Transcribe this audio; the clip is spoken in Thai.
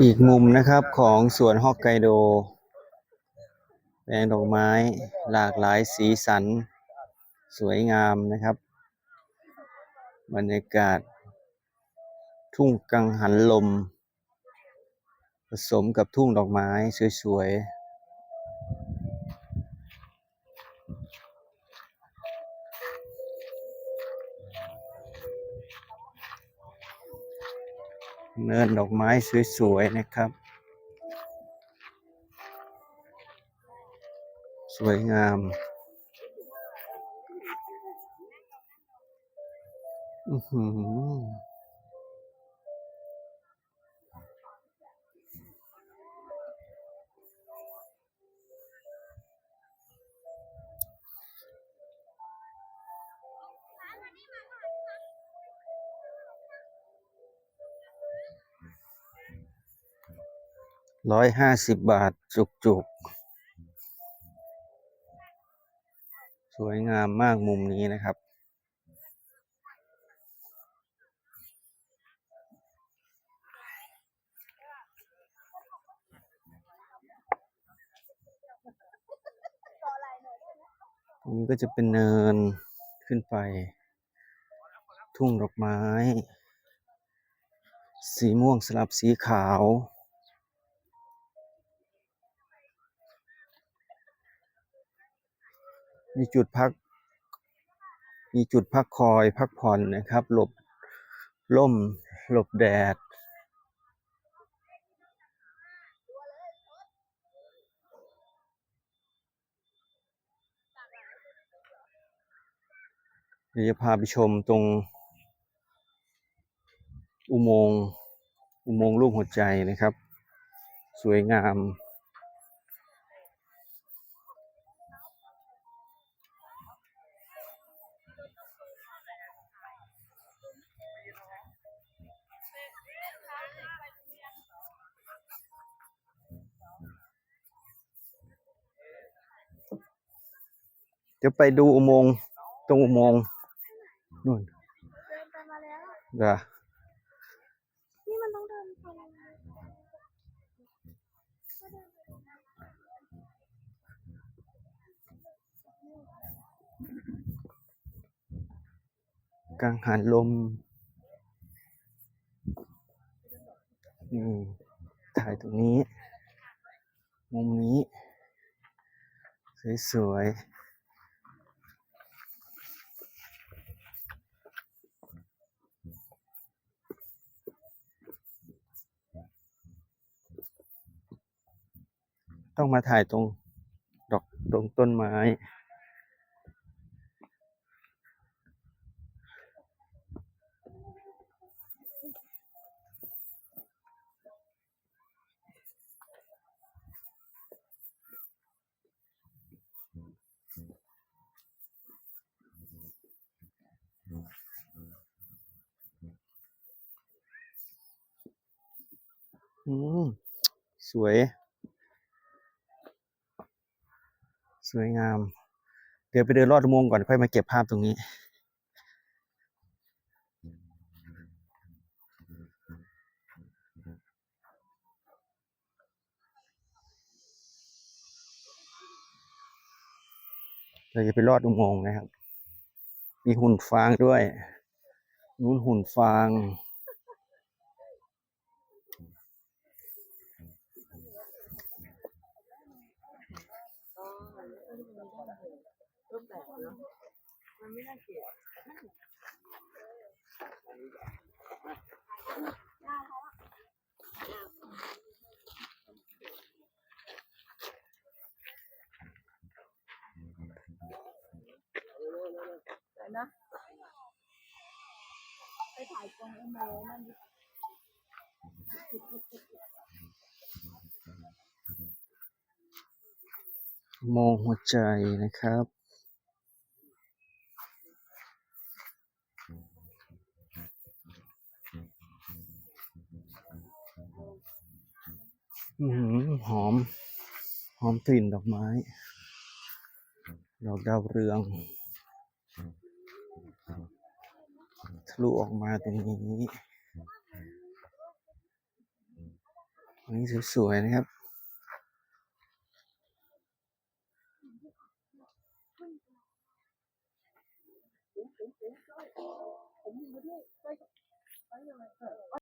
อีกมุมนะครับของสวนฮอกไกโดแปลงดอกไม้หลากหลายสีสัน สวยงามนะครับ บรรยากาศ ทุ่งกังหันลม ผสมกับทุ่งดอกไม้สวยๆ เนินดอกไม้สวยๆนะครับ สวยงามอือหือ ร้อยห้าสิบบาทจุกๆสวยงามมากมุมนี้นะครับ ตรงนี้ก็จะเป็นเนินขึ้นไป ทุ่งดอกไม้ สีม่วงสลับสีขาว มีจุดพัก มีจุดพักคอยพักผ่อนนะครับ หลบล่ม หลบแดด เดี๋ยวจะพาไปชมตรง อุโมงค์อุโมงค์รูปหัวใจนะครับ สวยงาม ดี๋ยวไปดูอุโมงค์ตรงอุโมงค์นู่นเดินไปมาแล้วนี่มันต้องเดินไปกังหันลมนี่ถ่ายตรงนี้ มุมนี้ สวยๆ ต้องมาถ่ายตรงดอกตรงต้นไม้ อืม สวย สวยงาม เดี๋ยวไปเดินรอดอุมงก่อนค่อยมาเก็บภาพตรงนี้ เราจะไปรอดอุโมงค์นะครับ มีหุ่นฟางด้วยนู้นหุ่นฟาง มีทั้รูปแบบเนาะมันไม่น่าเกลียดเลนะไปถ่ายตรงเอ็มโมนั่นดิ มองหัวใจนะครับ อืหือหอม หอมกลิ่นดอกไม้ ดอกดาวเรือง ทะลุออกมาตรงนี้ตรงนี้สวยๆนะครับ ผมอยู่ที่ใกล้กับใกล้ยังไง